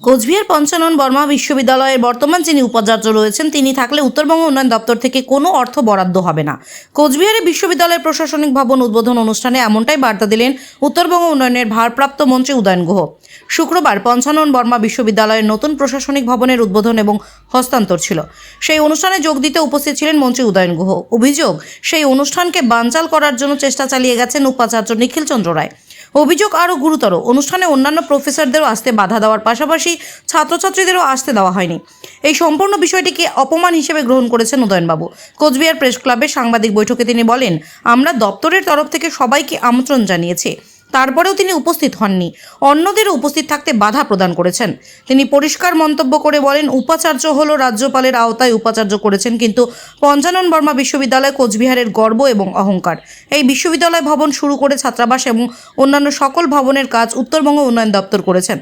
কোচবিহার পঞ্চানন বর্মা বিশ্ববিদ্যালয়ের বর্তমান যিনি উপাচার্য রয়েছেন, তিনি থাকলে উত্তরবঙ্গ উন্নয়ন দপ্তর থেকে কোনো অর্থ বরাদ্দ হবে না। কোচবিহারে বিশ্ববিদ্যালয়ের প্রশাসনিক ভবন উদ্বোধন অনুষ্ঠানে এমনটাই বার্তা দিলেন উত্তরবঙ্গ উন্নয়নের ভারপ্রাপ্ত মন্ত্রী উদয়ন গুহ। শুক্রবার পঞ্চানন বর্মা বিশ্ববিদ্যালয়ের নতুন প্রশাসনিক ভবনের উদ্বোধন এবং হস্তান্তর ছিল। সেই অনুষ্ঠানে যোগ দিতে উপস্থিত ছিলেন মন্ত্রী উদয়ন গুহ। অভিযোগ, সেই অনুষ্ঠানকে বানচাল করার জন্য চেষ্টা চালিয়ে গেছেন উপাচার্য নিখিল চন্দ্র রায়। অভিযোগ আরও গুরুতর। অনুষ্ঠানে অন্যান্য প্রফেসরদেরও আসতে বাধা দেওয়ার পাশাপাশি ছাত্রছাত্রীদেরও আসতে দেওয়া হয়নি। এই সম্পূর্ণ বিষয়টিকে অপমান হিসেবে গ্রহণ করেছেন উদয়নবাবু। কোচবিহার প্রেস ক্লাবের সাংবাদিক বৈঠকে তিনি বলেন, আমরা দপ্তরের তরফ থেকে সবাইকে আমন্ত্রণ জানিয়েছি। তারপরেও তিনি উপস্থিত হননি। অন্যদেরও উপস্থিত থাকতে বাধা প্রদান করেছেন। তিনি পরিষ্কার মন্তব্য করে বলেন, উপাচার্য হলো রাজ্যপালের আওতায় উপাচার্য করেছেন, কিন্তু পঞ্চানন বর্মা বিশ্ববিদ্যালয় কোচবিহারের গর্ব এবং অহংকার। এই বিশ্ববিদ্যালয় ভবন শুরু করে ছাত্রাবাস এবং অন্যান্য সকল ভবনের কাজ উত্তরবঙ্গ উন্নয়ন দপ্তর করেছেন।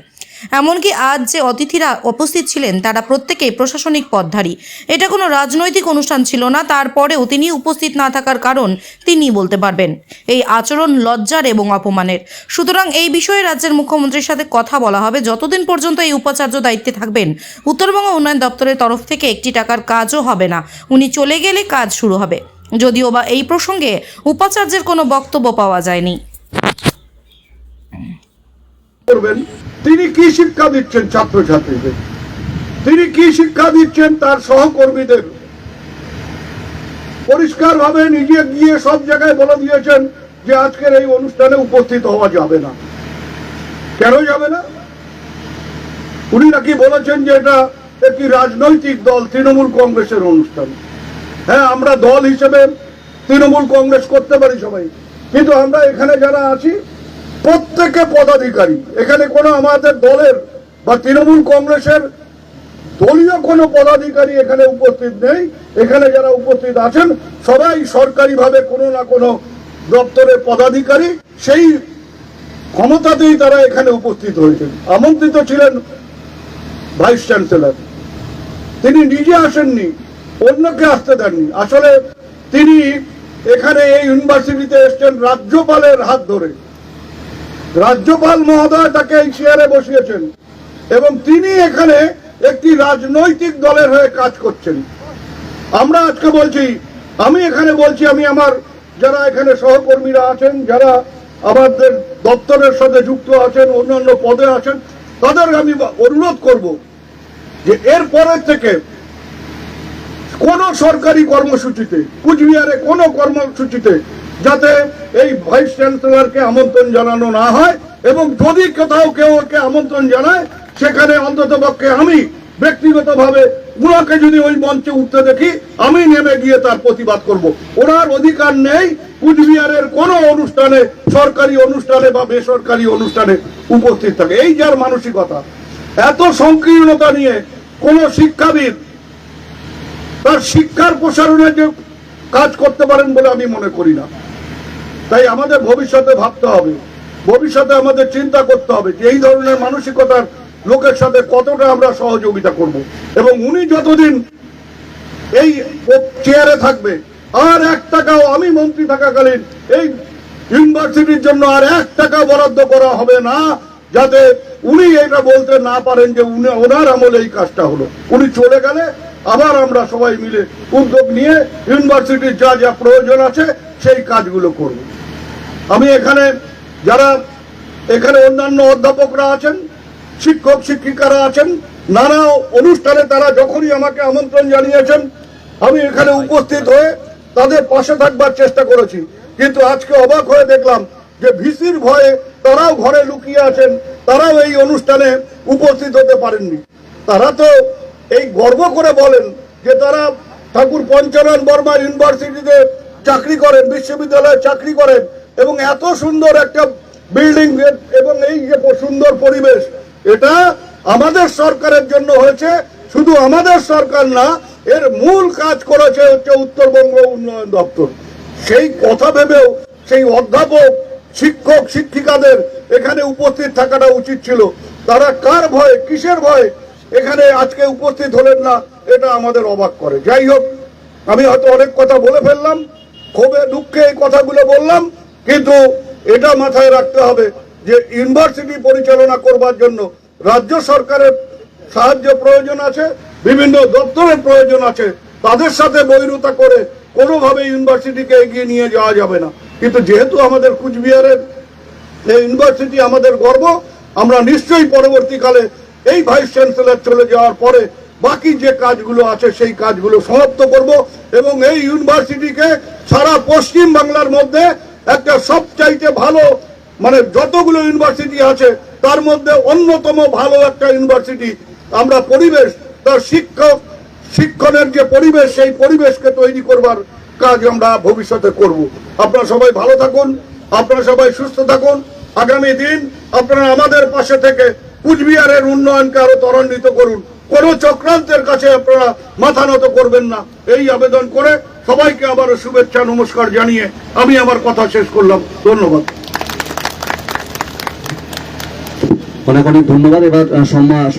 এমনকি আজ যে অতিথিরা উপস্থিত ছিলেন তারা প্রত্যেকেই প্রশাসনিক পদধারী এটা কোনো রাজনৈতিক অনুষ্ঠান ছিল না, তারপরেও তিনি উপস্থিত না থাকার কারণ তিনি বলতে পারবেন। এই আচরণ লজ্জার এবং অপমানের। সুতরাং এই বিষয়ে রাজ্যের মুখ্যমন্ত্রীর সাথে কথা বলা হবে। যতদিন পর্যন্ত এই উপাচার্য দায়িত্বে থাকবেন, উত্তরবঙ্গ উন্নয়ন দপ্তরের তরফ থেকে একটি টাকার কাজও হবে না। উনি চলে গেলে কাজ শুরু হবে। যদিও বা এই প্রসঙ্গে উপাচার্যের কোনো বক্তব্য পাওয়া যায়নি। করবেন। তিনি কি শিক্ষা দিচ্ছেন ছাত্রছাত্রীদের? তিনি কি শিক্ষা দিচ্ছেন তার সহকর্মীদের? পরিষ্কার ভাবে নিজে গিয়ে সব জায়গায় বলে দিয়েছেন যে আজকের এই অনুষ্ঠানে উপস্থিত হওয়া যাবে না। কেন যাবে না? উনি নাকি বলেছেন যে এটা একটি রাজনৈতিক দল, তৃণমূল কংগ্রেসের অনুষ্ঠান। হ্যাঁ আমরা দল হিসেবে তৃণমূল কংগ্রেস করতে পারি সবাই। কিন্তু আমরা এখানে যারা আছি প্রত্যেকে পদাধিকারী। এখানে কোনো আমাদের দলের বা তৃণমূল কংগ্রেসের দলীয় কোনো পদাধিকারী এখানে উপস্থিত নেই। এখানে যারা উপস্থিত আছেন, সবাই সরকারিভাবে কোনো না কোনো দপ্তরের পদাধিকারী। সেই ক্ষমতাতেই তারা এখানে উপস্থিত হয়েছেন। আমন্ত্রিত ছিলেন ভাইস চ্যান্সেলর। তিনি নিজে আসেননি, অন্যকে আসতে দেননি। আসলে তিনি এখানে এই ইউনিভার্সিটিতে এসছেন রাজ্যপালের হাত ধরে। রাজ্যপাল মহোদয় তাকে এই চেয়ারে বসিয়েছেন এবং তিনি এখানে একটি রাজনৈতিক দলের হয়ে কাজ করছেন। আমরা আজকে বলছি, আমি এখানে বলছি, আমি আমার যারা এখানে সহকর্মীরা আছেন, যারা আমাদের দপ্তরের সাথে যুক্ত আছেন, অন্যান্য পদে আছেন, তাদের আমি অনুরোধ করব যে এর পরের থেকে কোন সরকারি কর্মসূচিতে, কুচবিহারে কোনো কর্মসূচিতে যাতে এই ভাইস চ্যান্সেলরকে আমন্ত্রণ জানানো না হয় এবং যদি কোথাও কেউ ওকে আমন্ত্রণ জানায়, সেখানে অন্তত পক্ষে আমি ব্যক্তিগতভাবে উনাকে যদি ওই মঞ্চে উঠতে দেখি, আমি নেমে গিয়ে তার প্রতিবাদ করব। ওনার অধিকার নেই কুচবিহারের কোনো অনুষ্ঠানে, সরকারি অনুষ্ঠানে বা বেসরকারি অনুষ্ঠানে উপস্থিত থাকে। এই যার মানসিকতা, এত সংকীর্ণতা নিয়ে কোন শিক্ষাবিদ তার শিক্ষার প্রসারণে যে কাজ করতে পারেন বলে আমি মনে করি না। তাই আমাদের ভবিষ্যতে ভাবতে হবে। ভবিষ্যতে আমাদের চিন্তা করতে হবে যে এই ধরনের মানসিকতার লোকের সাথে কতটা আমরা সহযোগিতা করব। এবং উনি যতদিন এই চেয়ারে থাকবে, আর এক টাকাও আমি মন্ত্রী থাকাকালীন এই ইউনিভার্সিটির জন্য আর এক টাকা বরাদ্দ করা হবে না, যাতে উনি এটা বলতে না পারেন যে উনি ওনার আমলে এই কাজটা হলো। উনি চলে গেলে আবার আমরা সবাই মিলে উদ্যোগ নিয়ে ইউনিভার্সিটির যা যা প্রয়োজন আছে সেই কাজগুলো করব। আমি এখানে যারা এখানে অন্যান্য অধ্যাপকরা আছেন, শিক্ষক, শিক্ষিকারা আছেন, নানা অনুষ্ঠানে তারা যখনই আমাকে আমন্ত্রণ জানিয়েছেন, আমি এখানে উপস্থিত হয়ে তাদের পাশে থাকবার চেষ্টা করেছি। কিন্তু আজকে অবাক হয়ে দেখলাম যে ভিসির ভয়ে তারাও ঘরে লুকিয়ে আছেন, তারাও এই অনুষ্ঠানে উপস্থিত হতে পারেননি। তারা তো এই গর্ব করে বলেন যে তারা ঠাকুর পঞ্চানন বর্মা ইউনিভার্সিটিতে চাকরি করেন, বিশ্ববিদ্যালয়ে চাকরি করেন। এবং এত সুন্দর একটা বিল্ডিং এবং এই যে সুন্দর পরিবেশ, এটা আমাদের সরকারের জন্য হয়েছে। শুধু আমাদের সরকার না, এর মূল কাজ করেছে হচ্ছে উত্তরবঙ্গ উন্নয়ন দপ্তর। সেই কথা ভেবেও সেই অধ্যাপক, শিক্ষক, শিক্ষিকাদের এখানে উপস্থিত থাকাটা উচিত ছিল। তারা কার ভয়ে, কিসের ভয়ে এখানে আজকে উপস্থিত হলেন না, এটা আমাদের অবাক করে। যাই হোক, আমি হয়তো অনেক কথা বলে ফেললাম, ক্ষোভে, দুঃখে এই কথাগুলো বললাম। কিন্তু এটা মাথায় রাখতে হবে যে ইউনিভার্সিটি পরিচালনা করবার জন্য রাজ্য সরকারের সাহায্য প্রয়োজন আছে, বিভিন্ন দপ্তরের প্রয়োজন আছে। তাদের সাথে বৈরতা করে কোনোভাবে ইউনিভার্সিটিকে এগিয়ে নিয়ে যাওয়া যাবে না। কিন্তু যেহেতু আমাদের কুচবিহারের এই ইউনিভার্সিটি আমাদের গর্ব, আমরা নিশ্চয়ই পরবর্তীকালে এই ভাইস চ্যান্সেলর চলে যাওয়ার পরে বাকি যে কাজগুলো আছে সেই কাজগুলো সমাপ্ত করব এবং এই ইউনিভার্সিটিকে সারা পশ্চিম বাংলার মধ্যে একটা সবচাইতে ভালো মানে যতগুলো ইউনিভার্সিটি আছে, তার মধ্যে অন্যতম ভালো একটা ইউনিভার্সিটি আমরা পরিবেশ, তার শিক্ষক, শিক্ষণের যে পরিবেশ, সেই পরিবেশকে তৈরি করবার কাজ আমরা ভবিষ্যতে করব। আপনারা সবাই ভালো থাকুন, আপনারা সবাই সুস্থ থাকুন। আগামী দিন আপনারা আমাদের পাশে থেকে কুচবিহারের উন্নয়নকে আরও ত্বরান্বিত করুন। কোন চক্রান্তের কাছে আপনারা মাথা নত করবেন না। এই আবেদন করে সবাইকে আবারও শুভেচ্ছা নমস্কার জানিয়ে আমি আমার কথা শেষ করলাম। ধন্যবাদ। অনেক অনেক ধন্যবাদ। এবার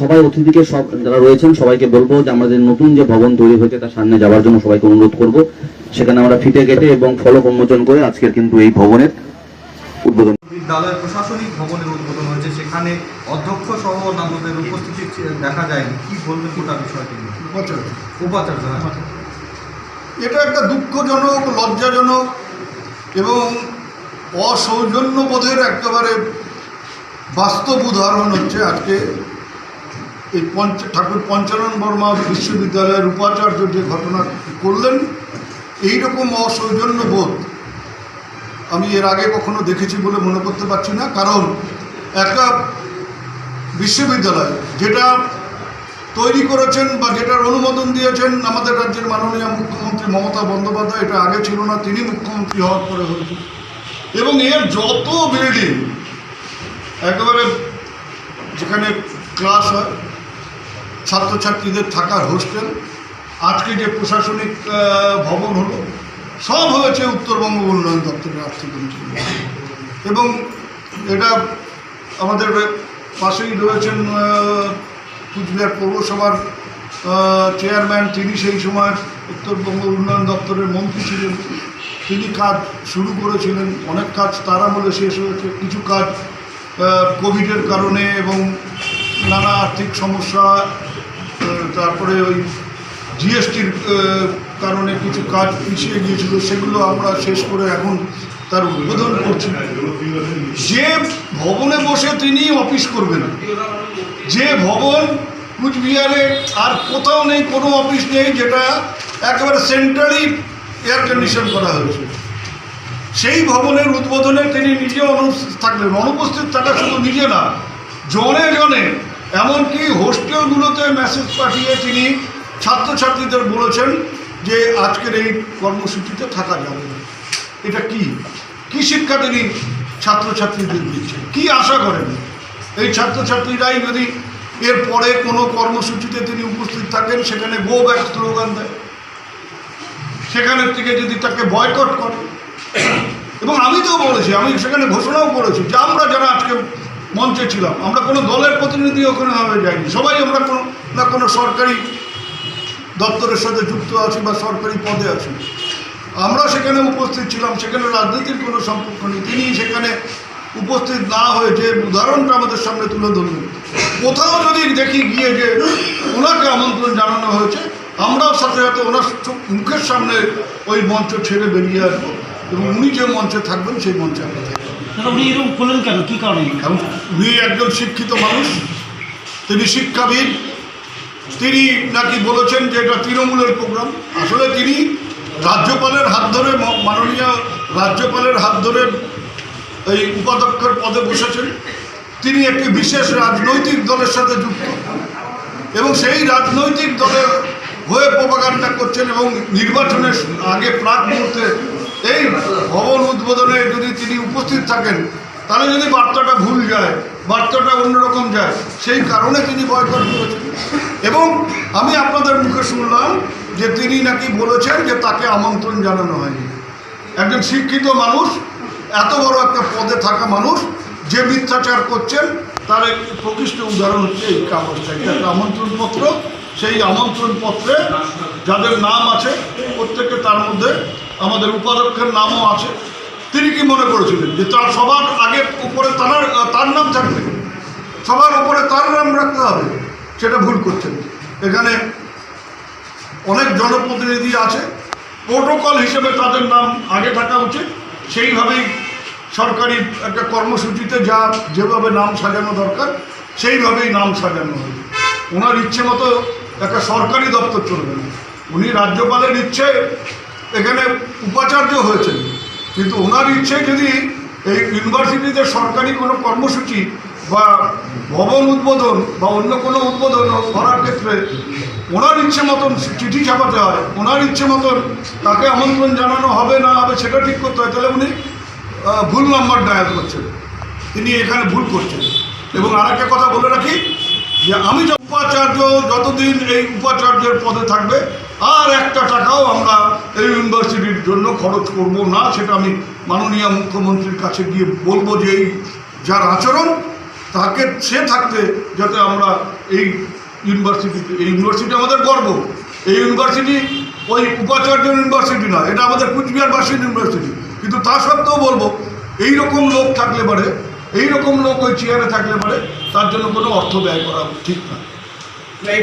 সবাই অতিথিকে সব যারা রয়েছেন সবাইকে বলব যে আমাদের নতুন যে ভবন তৈরি হয়েছে তার সামনে যাওয়ার জন্য সবাইকে অনুরোধ করব। সেখানে আমরা ফিতে কেটে এবং ফলক উন্মোচন করে আজকের কিন্তু এই ভবনের উদ্বোধন। বিদ্যালয়ের প্রশাসনিক ভবনের উদ্বোধন হয়েছে। সেখানে অধ্যক্ষ সহ অন্যান্যদের উপস্থিতি দেখা যায়নি। কি বলবেন গোটা বিষয়টি নিয়ে? উপাচার্য হ্যাঁ। এটা একটা দুঃখজনক, লজ্জাজনক এবং অসৌজন্যবোধের একেবারে বাস্তব উদাহরণ হচ্ছে আজকে এই পঞ্চ ঠাকুর পঞ্চানন বর্মা বিশ্ববিদ্যালয়ের উপাচার্য যে ঘটনা করলেন এই রকম অসৌজন্যবোধ আমি এর আগে কখনো দেখেছি বলে মনে করতে পারছি না। কারণ একটা বিশ্ববিদ্যালয় যেটা তৈরি করেছেন বা যেটার অনুমোদন দিয়েছেন আমাদের রাজ্যের মাননীয় মুখ্যমন্ত্রী মমতা বন্দ্যোপাধ্যায়, এটা আগে ছিল না, তিনি মুখ্যমন্ত্রী হওয়ার পরে হয়েছে এবং এর যত বিল্ডিং, একেবারে যেখানে ক্লাস হয়, ছাত্রছাত্রীদের থাকার হোস্টেল, আজকে যে প্রশাসনিক ভবন হলো, সব হয়েছে উত্তরবঙ্গ উন্নয়ন দপ্তরের আর্থিক। এবং এটা আমাদের পাশেই রয়েছেন কুচবিহার পৌরসভার চেয়ারম্যান তিনি সেই সময় উত্তরবঙ্গ উন্নয়ন দপ্তরের মন্ত্রী ছিলেন। তিনি কাজ শুরু করেছিলেন, অনেক কাজ তার আমলে শেষ হয়েছে। কিছু কাজ কোভিডের কারণে এবং নানা আর্থিক সমস্যা তারপরে ওই জিএসটির কারণে কিছু কাজ পিছিয়ে গিয়েছিল, সেগুলো আমরা শেষ করে এখন তার উদ্বোধন করছেন। যে ভবনে বসে তিনি অফিস করবেন। যে ভবন কুচবিহারে আর কোথাও নেই, কোনো অফিস নেই, যেটা একেবারে সেন্ট্রালি এয়ার কন্ডিশন করা হয়েছে। সেই ভবনের উদ্বোধনে তিনি নিজে অনুপস্থিত থাকলেন অনুপস্থিত থাকা শুধু নিজে না, জনে জনে, এমনকি হোস্টেলগুলোতে মেসেজ পাঠিয়ে তিনি ছাত্রছাত্রীদের বলেছেন যে আজকের এই কর্মসূচিতে থাকা যাবে না। এটা কি? কি শিক্ষা তিনি ছাত্রছাত্রীদের দিচ্ছেন কি আশা করেন? এই ছাত্রছাত্রীরাই যদি এর পরে কোনো কর্মসূচিতে তিনি উপস্থিত থাকেন, সেখানে গো ব্যাক স্লোগান দেয়। সেখানের থেকে যদি তাকে বয়কট করে। এবং আমি তো বলেছি, আমি সেখানে ঘোষণাও করেছি যে আমরা যারা আজকে মঞ্চে ছিলাম, আমরা কোনো দলের প্রতিনিধি ওখানে ভাবে যাইনি। সবাই আমরা কোনো, না কোনো সরকারি দপ্তরের সাথে যুক্ত আছি বা সরকারি পদে আছি। আমরা সেখানে উপস্থিত ছিলাম সেখানে রাজনীতির কোনো সম্পর্ক নেই। তিনি সেখানে উপস্থিত না হয়ে যে উদাহরণটা আমাদের সামনে তুলে ধরলেন কোথাও যদি দেখি গিয়ে যে ওনাকে আমন্ত্রণ জানানো হয়েছে আমরাও সাথে সাথে ওনার মুখের সামনে ওই মঞ্চ ছেড়ে বেরিয়ে আসব এবং উনি যে মঞ্চে থাকবেন সেই মঞ্চে আমরা থাকব উনি এরকম করলেন কেন? কি কারণে? উনি একজন শিক্ষিত মানুষ তিনি শিক্ষাবিদ তিনি নাকি বলেছেন যে এটা তৃণমূলের প্রোগ্রাম। আসলে তিনি রাজ্যপালের হাত ধরে মাননীয় রাজ্যপালের হাত ধরে এই উপাধ্যক্ষের পদে বসেছেন। তিনি একটি বিশেষ রাজনৈতিক দলের সাথে যুক্ত এবং সেই রাজনৈতিক দলের হয়ে প্রপাগান্ডা করছেন এবং নির্বাচনের আগে প্রাক মুহূর্তে এই ভবন উদ্বোধনে যদি তিনি উপস্থিত থাকেন, তাহলে যদি বার্তাটা ভুল যায়, বার্তাটা অন্যরকম যায়, সেই কারণে তিনি বয়কট করেছেন। এবং আমি আপনাদের মুখে শুনলাম যে তিনি নাকি বলেছেন যে তাকে আমন্ত্রণ জানানো হয়নি। একজন শিক্ষিত মানুষ, এত বড় একটা পদে থাকা মানুষ, যে মিথ্যাচার করছেন, তার এক প্রকৃষ্ট উদাহরণ হচ্ছে এই কাগজটা। এটা একটা আমন্ত্রণ পত্র সেই আমন্ত্রণ পত্রে যাদের নাম আছে, প্রত্যেকে তার মধ্যে আমাদের উপাধ্যক্ষের নামও আছে। তিনি কি মনে করেছিলেন যে তার সবার আগে উপরে তার তার নাম থাকবে? সবার উপরে তার নাম রাখতে হবে। সেটা ভুল করছেন। এখানে অনেক জনপ্রতিনিধি আছে। প্রোটোকল হিসেবে তাদের নাম আগে থাকা উচিত। সেইভাবেই সরকারি একটা কর্মসূচিতে যা যেভাবে নাম সাজানো দরকার, সেইভাবেই নাম সাজানো হবে। ওনার ইচ্ছে মতো একটা সরকারি দপ্তর চলবে না। উনি রাজ্যপালের ইচ্ছে, এখানে উপাচার্য হয়েছেন। কিন্তু ওনার ইচ্ছে যদি এই ইউনিভার্সিটিতে সরকারি কোনো কর্মসূচি বা ভবন উদ্বোধন বা অন্য কোনো উদ্বোধন করার ক্ষেত্রে ওনার ইচ্ছে মতন চিঠি ছাপাতে হয় ওনার ইচ্ছে মতন তাকে আমন্ত্রণ জানানো হবে না হবে সেটা ঠিক করতে হয়। তাহলে উনি ভুল নাম্বার ডায়াল করছেন। তিনি এখানে ভুল করছেন। এবং আরেকটা কথা বলে রাখি, যে আমি উপাচার্য যতদিন এই উপাচার্যের পদে থাকবে, আর একটা টাকাও আমরা এই ইউনিভার্সিটির জন্য খরচ করব না, সেটা আমি মাননীয় মুখ্যমন্ত্রীর কাছে গিয়ে বলব যে এই যার আচরণ, তাকে সে থাকতে যাতে আমরা এই ইউনিভার্সিটিতে এই ইউনিভার্সিটি আমাদের গর্ব। এই ইউনিভার্সিটি ওই উপাচার্য ইউনিভার্সিটি নয় এটা আমাদের কুচবিহারবাসীর ইউনিভার্সিটি। কিন্তু তা সত্ত্বেও বলব এই রকম লোক থাকলে পারে এই রকম লোক ওই চেয়ারে থাকলে পারে তার জন্য কোনো অর্থ ব্যয় করা ঠিক না। মানে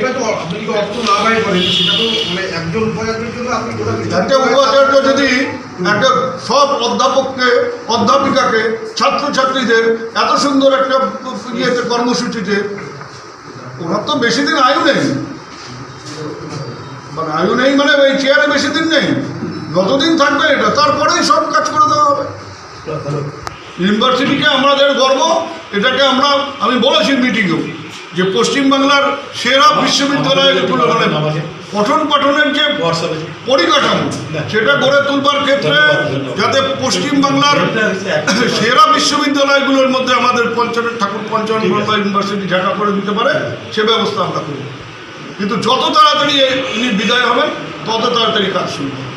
একটা উপাচার্য যদি একটা সব অধ্যাপককে অধ্যাপিকাকে ছাত্রছাত্রীদের এত সুন্দর একটা ইয়েতে কর্মসূচিতে ওনার তো বেশি দিন আয়ু নেই। মানে আয়ু নেই মানে ওই চেয়ারে বেশি দিন নেই। যতদিন থাকবে এটা তারপরেই সব কাজ করে দেওয়া হবে। ইউনিভার্সিটিকে আমাদের গর্ব এটাকে আমরা আমি বলেছি মিটিংয়েও যে পশ্চিমবাংলার সেরা বিশ্ববিদ্যালয়গুলো মানে পঠন পাঠনের যে পরিকাঠামো, সেটা গড়ে তুলবার ক্ষেত্রে যাতে পশ্চিমবাংলার সেরা বিশ্ববিদ্যালয়গুলোর মধ্যে আমাদের পঞ্চায়েত ঠাকুর পঞ্চম বাংলা ইউনিভার্সিটি ঢাকা করে দিতে পারে, সে ব্যবস্থা আমরা করব। কিন্তু যত তাড়াতাড়ি ইনি বিদায় হবেন, তত তাড়াতাড়ি কাজ শুরু হবে।